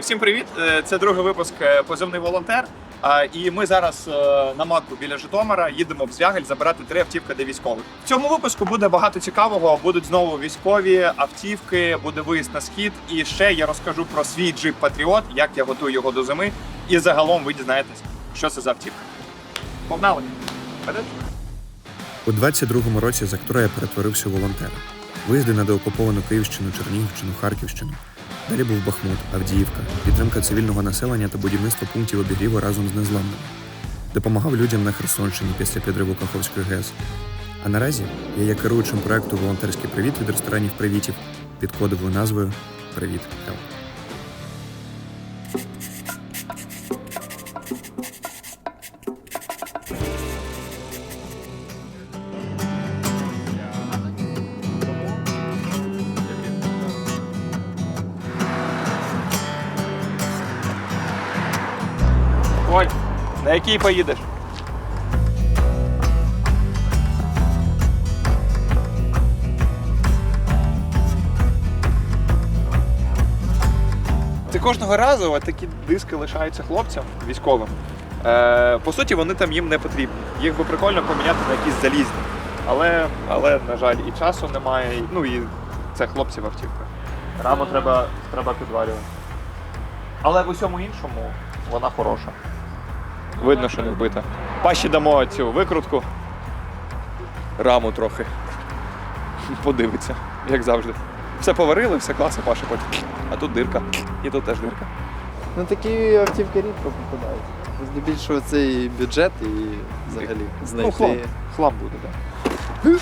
Всім привіт! Е, Це другий випуск е, позивний волонтер. І ми зараз е, на матку біля Житомира їдемо в Звягель забирати три автівки для військових. В цьому випуску буде багато цікавого. Будуть знову військові автівки, буде виїзд на схід. І ще я розкажу про свій джип Патріот, як я готую його до зими. І загалом ви дізнаєтесь, що це за автівка. Погнали! У 22-му році з актора я перетворився у волонтера. Виїзди на деокуповану Київщину, Чернігівщину, Харківщину. Далі був Бахмут, Авдіївка, підтримка цивільного населення та будівництво пунктів обігріву разом з незламними. Допомагав людям на Херсонщині після підриву Каховської ГЕС. А наразі я є керуючим проекту Волонтерський привіт від ресторанів Привітів під кодовою назвою Привіт Хелп. Який поїдеш? Це кожного разу такі диски лишаються хлопцям військовим. Е, по суті, вони там їм не потрібні. Їх би прикольно поміняти на якісь залізні. Але, але на жаль, і часу немає. і- Ну і це хлопців автівка. Раму треба, треба підварювати. Але в усьому іншому вона хороша. Видно, що не вбита. Паші дамо цю викрутку. Раму трохи. Подивиться, як завжди. Все поварили, все класно, Паша потім. А тут дирка. І тут теж дирка. Ну такі автівки рідко попадають. Здебільшого це і бюджет, і взагалі Ну, хлам. Хлам буде, так.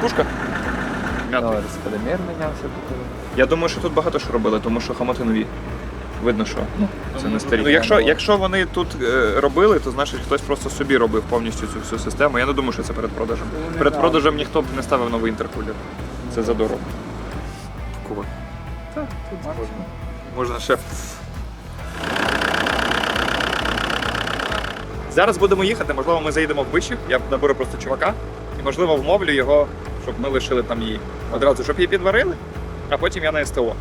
Пушка. М'ятний. Розходомір мінявся тут. Я думаю, що тут багато що робили, тому що хамоти нові. Видно, що це не старі. Ну, якщо, якщо вони тут е, робили, то значить хтось просто собі робив повністю цю всю систему. Я не думаю, що це перед продажем. Перед продажем ніхто б не ставив новий інтеркулер. Це задорого. Кува. Так, тут можна. Можна ще. Зараз будемо їхати, можливо, ми заїдемо в Бишів, я наберу просто чувака, і можливо вмовлю його, щоб ми лишили там її. Одразу, щоб її підварили, а потім я на СТО.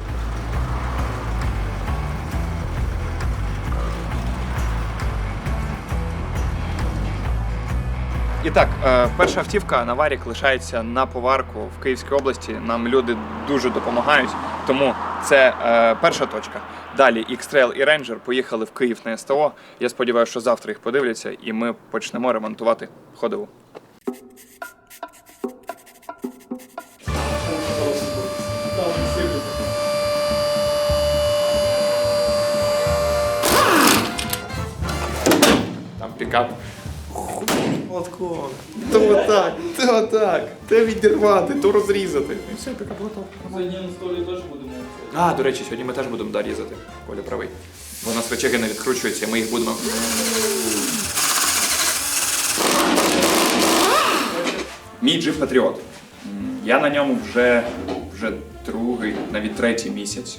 І так, е, перша автівка Наварік лишається на поварку в Київській області. Нам люди дуже допомагають, тому це е, перша точка. Далі X-Trail і Ranger поїхали в Київ на СТО. Я сподіваюся, що завтра їх подивляться, і ми почнемо ремонтувати ходову. Пікап. Отко. То отак, то отак. Те відірвати, то розрізати. І все, пікап готов. Сьогодні на столі теж будемо. А, до речі, сьогодні ми теж будемо да, різати. Коля правий. Бо у нас речаги не відкручуються, ми їх будемо. Мій джип Патріот. Я на ньому вже, вже другий, навіть третій місяць.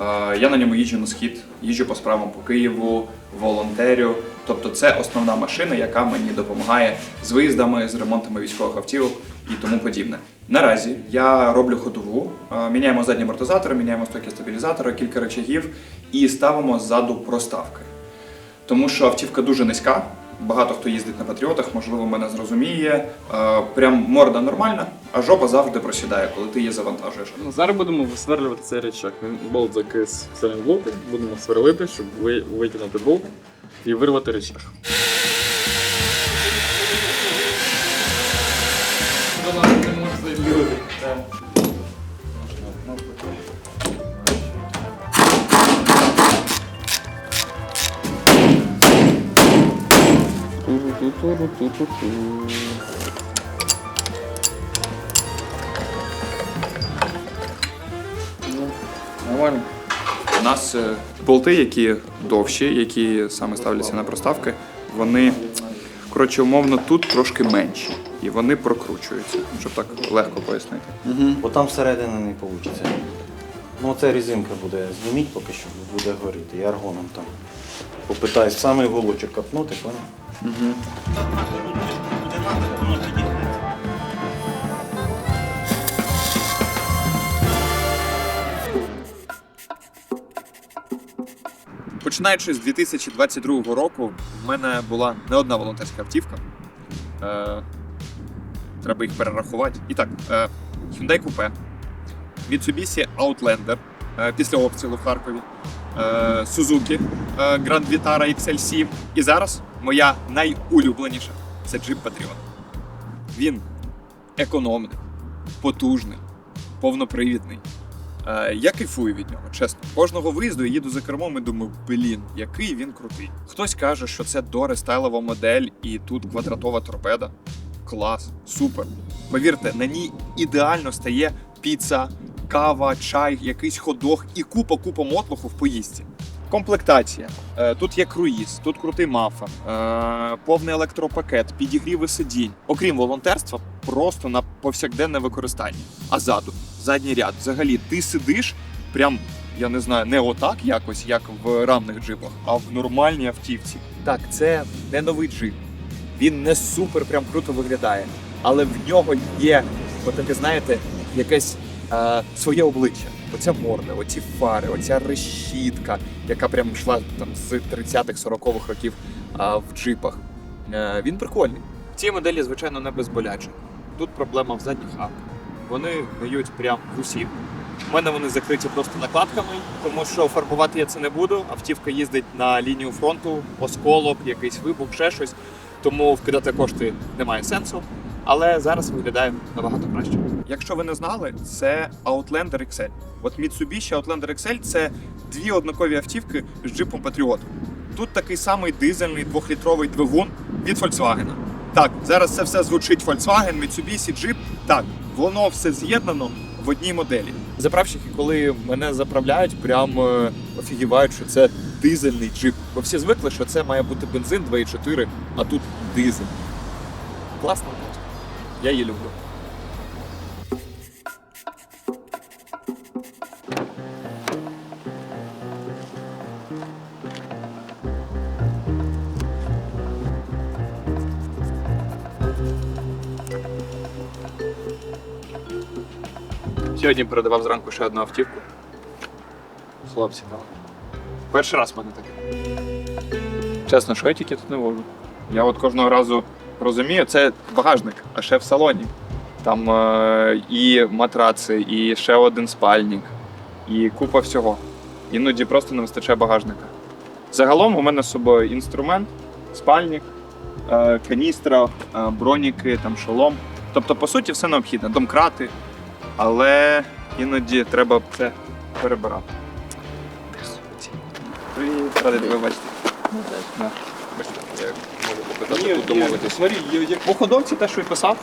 Е, Я на ньому їжджу на схід, їжджу по справам по Києву, волонтерю. Тобто це основна машина, яка мені допомагає з виїздами, з ремонтами військових автівок і тому подібне. Наразі я роблю ходову, е, міняємо задні амортизатори, міняємо стойки стабілізатора, кілька речагів і ставимо ззаду проставки. Тому що автівка дуже низька. Багато хто їздить на патріотах, можливо, мене зрозуміє. Е, Прям морда нормальна, а жопа завжди просідає, коли ти її завантажуєш. Ну, зараз будемо висверлювати цей речок. Він болт закис в сальні блоки. Будемо сверлити, щоб ви- витягнути болт і вирвати речак. Нормально. У нас е, болти, які довші, які саме ставляться на проставки, вони, коротше, умовно, тут трошки менші. І вони прокручуються, щоб так легко пояснити. Бо там всередини не вийде. Ну, це резинка буде. Зніміть поки що, буде горіти. Я аргоном там Попитаюсь саме голочок копнути, понял? Починаючи з 2022 року, в мене була не одна волонтерська автівка. Е, Треба їх перерахувати. І так, е, Hyundai Coupe, Mitsubishi Outlander е, після обстрілу в Харкові. Suzuki е, Grand Vitara XL7. І зараз моя найулюбленіша це Jeep Patriot. Він економний, потужний, повнопривідний. Е, я кайфую від нього, чесно. Кожного виїзду я їду за кермом і думаю, блін, який він крутий. Хтось каже, що це дорестайлова модель і тут квадратова торпеда. Клас, супер. Повірте, на ній ідеально стає піца, кава, чай, якийсь ходох і купа-купа мотлуху в поїздці. Комплектація. Е, Тут є круїз, тут крутий мафа, е, повний електропакет, підігріви сидінь. Окрім волонтерства, просто на повсякденне використання. А ззаду, задній ряд, взагалі, ти сидиш прям, я не знаю, не отак якось, як в рамних джипах, а в нормальній автівці. Так, це не новий джип. Він не супер прям круто виглядає, але в нього є, от таке, знаєте, якесь е, своє обличчя. Оця морда, оці фари, оця решітка, яка прям йшла там з 30-х, 40-х років а, в джипах. Е, він прикольний. В цій моделі, звичайно, не безболяче. Тут проблема в задніх арках. Вони гниють прям в усіх. У мене вони закриті просто накладками, тому що фарбувати я це не буду. Автівка їздить на лінію фронту, осколок, якийсь вибух, ще щось. Тому вкидати кошти немає сенсу. Але зараз виглядає набагато краще. Якщо ви не знали, це Outlander XL. От Mitsubishi Outlander XL це дві однакові автівки з джипом Patriot. Тут такий самий дизельний двохлітровий двигун від Volkswagen. Так, зараз це все звучить Volkswagen, Mitsubishi, Jeep. Так, воно все з'єднано в одній моделі. Заправщики, коли мене заправляють, прям е, офігівають, що це дизельний джип. Бо всі звикли, що це має бути бензин 2,4, а тут дизель. Класно. Я її люблю. Сьогодні передавав зранку ще одну автівку. Хлопці там. Перший раз в мене таке. Чесно, що я тільки тут не можу. Я от кожного разу розумію, це багажник, а ще в салоні. Там е, і матраци, і ще один спальник, і купа всього. Іноді просто не вистачає багажника. Загалом у мене з собою інструмент, спальник, е, каністра, е, броніки, там шолом. Тобто, по суті, все необхідне. Домкрати, але іноді треба це перебирати. Привіт, радий тебе бачити. Да. Бачите, я можу попитати тут домовитись. Смотри, я, я По ходовці те, що й писав,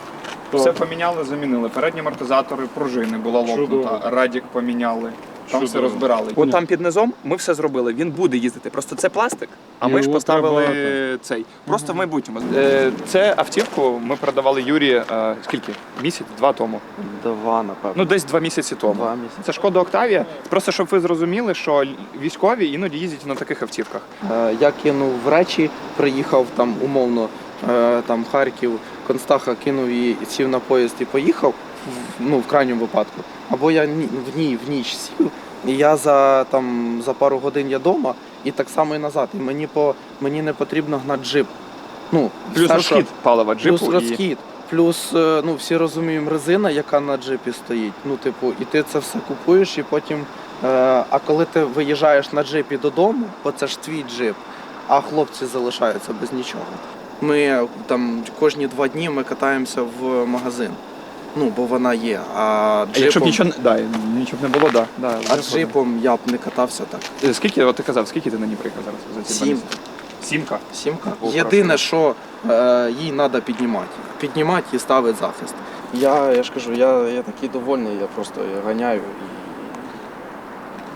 все поміняли, замінили. Передні амортизатори, пружини була лопнута, Чудово. радік поміняли. Там все розбирали. От там під низом ми все зробили. Він буде їздити. Просто це пластик, а ми ж Його поставили треба- цей. Просто в майбутньому. Е, Це автівку ми продавали Юрі е, скільки? Місяць, два тому. Два, напевно. Ну, десь два місяці тому. Два місяці. Це шкода Октавія. Просто щоб ви зрозуміли, що військові іноді їздять на таких автівках. Е, Я кинув речі, приїхав там умовно, е, там Харків, Констаха кинув її, сів на поїзд і поїхав. в- Ну, в крайньому випадку. Або я ні- в ній в ніч сів, і я за там за пару годин я вдома, і так само і назад. І мені по мені не потрібно гнати джип. Ну, Плюс розхід палива джипу. Плюс і- розхід. Плюс, е, ну всі розуміємо, резина, яка на джипі стоїть. Ну, типу, і ти це все купуєш, і потім. Е, а коли ти виїжджаєш на джипі додому, бо це ж твій джип, а хлопці залишаються без нічого. Ми там кожні два дні ми катаємося в магазин. Ну, бо вона є. А А Якщо б нічого не да, нічого б не було, да. да а вже джипом я б не катався так. ходимо. Е, Скільки, от ти казав, скільки ти на ній приїхав зараз за ці два Сім. місяці? Сімка. Сімка. О, Єдине, що е, їй треба піднімати. Піднімати і ставити захист. Я, я ж кажу, я, я такий довольний, я просто ганяю і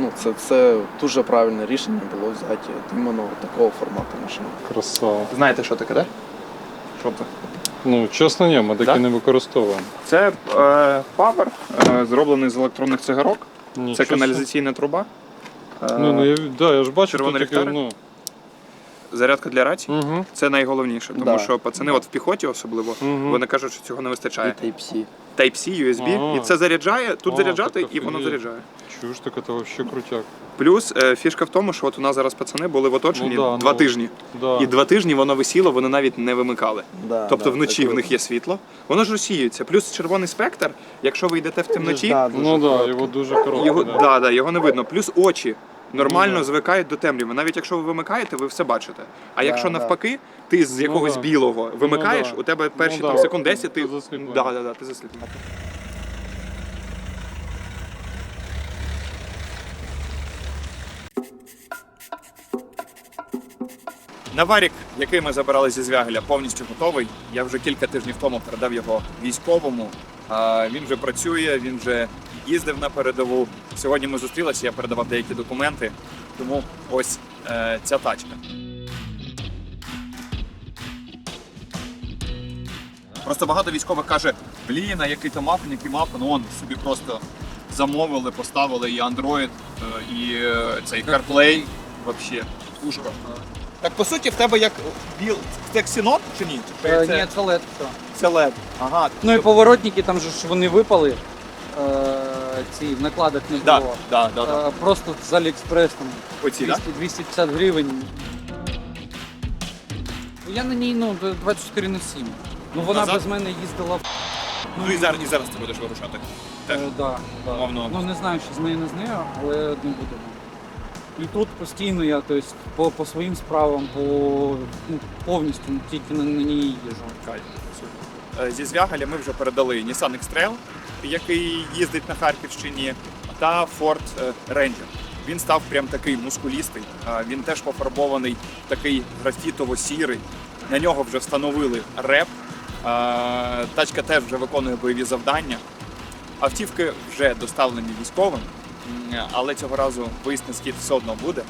ну, це, це дуже правильне рішення було взяти от іменно такого формату машини. красава. Знаєте, що таке, да? Що це? Ну, чесно, ні, ми такі Да? не використовуємо. Це е, павер, е, зроблений з електронних цигарок. Нічого Це собі. каналізаційна труба. Е, Ну, ну я, да, я ж бачу, Червоний тут таке, ну, зарядка для рації. Угу. Це найголовніше, тому Да. що пацани, от в піхоті особливо, Мгм. вони кажуть, що цього не І вистачає. Type-C. Type-C, USB, Ага. і це заряджає, тут А, заряджати, так і воно заряджає. Чуєш, так це вообще крутяк. Плюс е, фішка в тому, що от у нас зараз пацани були в оточенні Ну да, два ну, тижні. Да. І два тижні воно висіло, вони навіть не вимикали. Да, Тобто да, вночі в них є світло, воно ж розсіюється. Плюс червоний спектр, якщо ви йдете в темноті, Ну да, його дуже коротко. його, да. да, да, його не видно. Плюс очі нормально Ну звикають до темряви. Навіть якщо ви вимикаєте, ви все бачите. А якщо да. навпаки, ти з якогось да. білого вимикаєш, Ну да. у тебе перші Ну там да. секунд 10, ти, Ти засліплений. да, да, да, ти засліплений. Наварік, який ми забирали зі звягеля, повністю готовий. Я вже кілька тижнів тому передав його військовому. Він вже працює, він вже їздив на передову. Сьогодні ми зустрілися, я передавав деякі документи. Тому ось е, ця тачка. Просто багато військових каже: блін, а який то мафін, який мафін, он собі просто замовили, поставили і Android, е, і е, цей CarPlay. Вообще, пушка. Так по суті, в тебе як біл це ксенон чи ні? Чи Е, це, Ні, це LED все. це LED. Ага. Ну і поворотники там же ж вони випали. Е, ці в накладах не Да, було. да, да, да. Е, Просто з Аліекспрес там Оці, да? 200, 250 гривень. Ну, Я на ній ну, 24 на 7. Ну вона Назад? без мене їздила. Ну і зараз, і зараз ти будеш вирушати. Е, да, да. Мовно. Ну не знаю, що з нею не з нею, але не будемо. І тут постійно я тобто, по, по своїм справам, по ну, повністю ну, тільки на, на ній їжджу. Е, Зі Звягаля ми вже передали Nissan X-Trail, який їздить на Харківщині, та Ford е, Ranger. Він став прям такий мускулістий. Е, Він теж пофарбований такий графітово-сірий. На нього вже встановили реп. Тачка теж вже виконує бойові завдання. Автівки вже доставлені військовим, але цього разу виїзд на схід все одно буде,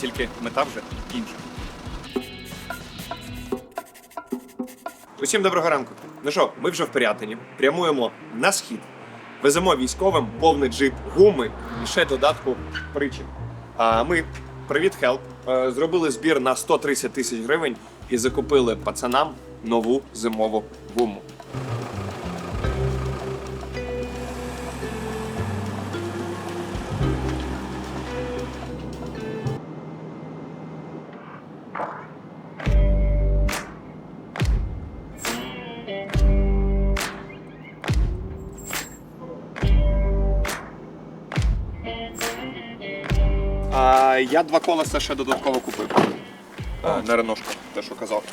тільки мета вже інша. Усім доброго ранку. Ну що, ми вже в Пирятині, прямуємо на схід. Веземо військовим повний джип гуми і ще додатку причіп. А ми, привіт, хелп, е, зробили збір на 130 тисяч гривень і закупили пацанам нову зимову гуму. А я два колеса ще додатково купив. А, на реношку, те, що казав.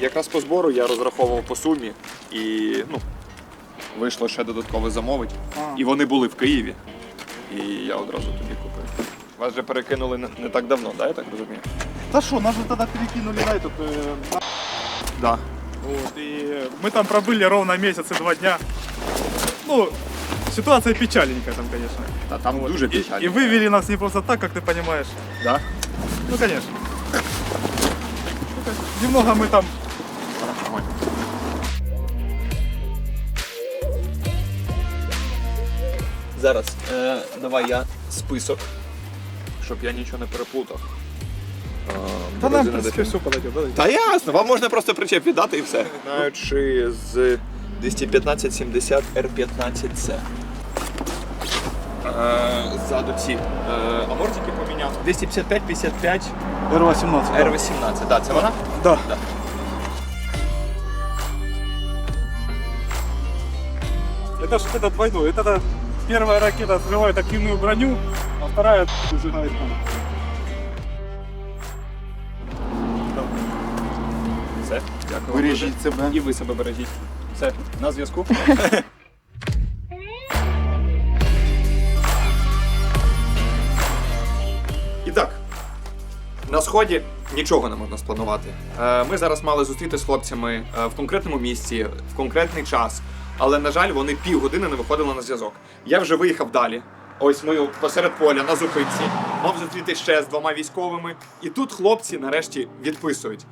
Якраз по збору я розраховував по сумі і ну, вийшло ще додатково замовити. І вони були в Києві. І я одразу тобі купив. Вас вже перекинули не, не так давно, да, я так розумію? Да что, нас же тогда перекинули на этот, э, на- Да. вот, и мы там пробыли ровно месяц и два дня. Ну, ситуация печальненькая там, конечно. Та там дуже И, печально. и вывели нас не просто так, как ты понимаешь. Да? Ну, конечно. Ну, как, Немного мы там Зараз е, давай я список, щоб я нічого не переплутав. Е, Да нам, в бензина принципе, дефіцит. все подойдет. Да? Та ясно, вам можна просто причеп віддати і все. Починаючи з 215-70 R15C. Е, Ззаду ці е, амортики поміняв. 255-55 R18. да. R18. Да, це вона? Да. Да. Это же это двойной. Это, это первая ракета взрывает активную броню, а вторая сжигает танк. Все, дякую. Бережіть себе. І ви себе бережіть. Все, на зв'язку. сході нічого не можна спланувати. Е, Ми зараз мали зустріти з хлопцями е, в конкретному місці, в конкретний час. Але, на жаль, вони півгодини не виходили на зв'язок. Я вже виїхав далі. Ось ми посеред поля на зупинці. Мав зустріти ще з двома військовими. І тут хлопці нарешті відписують.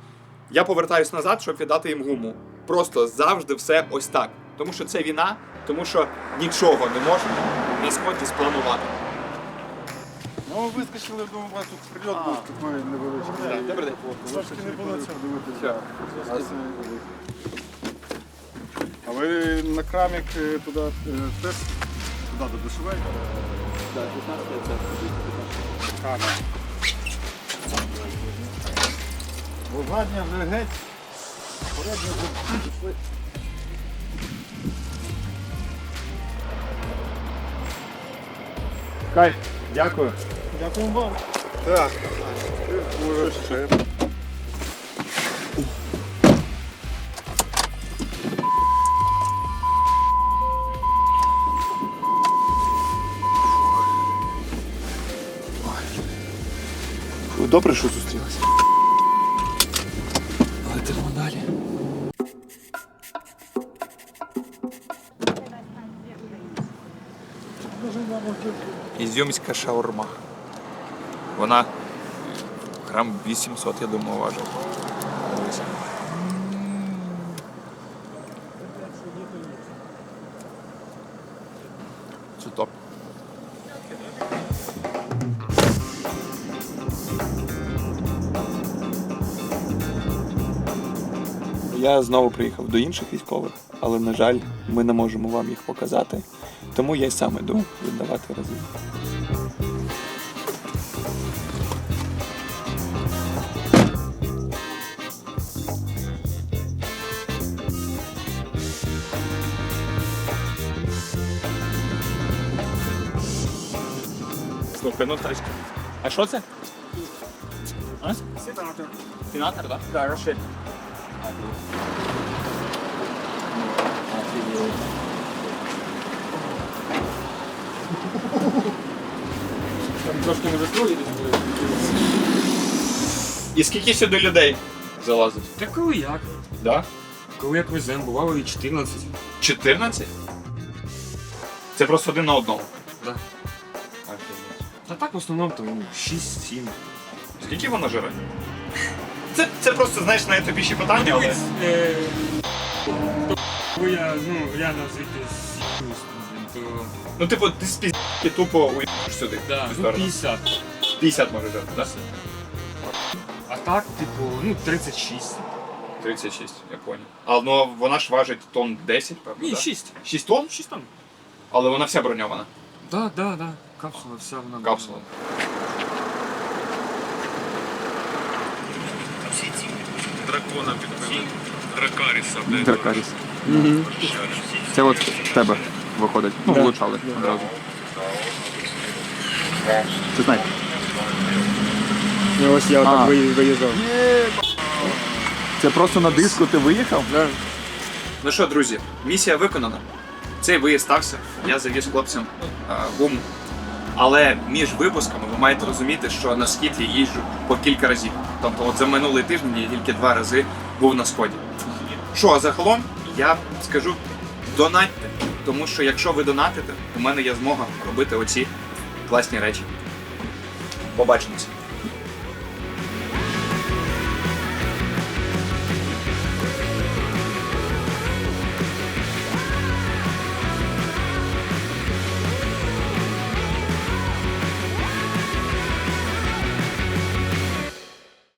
Я повертаюсь назад, щоб віддати їм гуму. Просто завжди все ось так. Тому що це війна, тому що нічого не можна на сході спланувати. Ну, вискочили, думаю, у вас тут прильот був такий невеличкий. Добрий день. Трошки не було цього. А ви на крамік е, туди е, теж туди до душової? Так, 16 Бо задня вже геть. Передня вже пішли. Кайф, дякую. Дякую вам. Так. Добре, що зустрілися. Летимо далі. Ізюмська шаурма. Вона грам 800, я думаю, важить. Це топ. Я знову приїхав до інших військових, але, на жаль, ми не можемо вам їх показати. Тому я й сам іду віддавати рази. Слухай, ну тачка. А що це? А? Сенатор. Сенатор, так? Так, Рошель. Трошки не закрили. І скільки сюди людей залазить? Та коли як? Да? Коли як веземо, бувало і 14. 14? Це просто один на одного. Да. Та так в основному ну, 6-7. Скільки воно жире? Це, це просто, знаєш, найтопіші питання, але... Дивись, е, коли я, ну, реально звідти з то Ну, типу, ти з пізді тупо уїбаєш сюди. да, ну, сторону. 50. 50 може жити, так? А так, типу, ну, 36. 36, я понял. А ну вона ж важить тонн 10, певно, Ні, да? 6. 6 тонн? 6 там. Але вона вся броньована. Да, да, да. Капсула вся вона. Капсула. Дракона підбили. Дракаріса, блядь. Дракаріс. Це от в тебе виходить. Ну, влучали одразу. Це снайпер. Ось я А. виїжджав. Це просто на диску ти виїхав? Ну що, друзі, місія виконана. Цей виїзд стався. Я завіз хлопцям а, гуму. Але між випусками ви маєте розуміти, що на схід я їжджу по кілька разів. Тобто, от за минулий тиждень я тільки два рази був на сході. Що, а загалом я скажу, донатьте. Тому що якщо ви донатите, у мене є змога робити оці класні речі. Побачимося.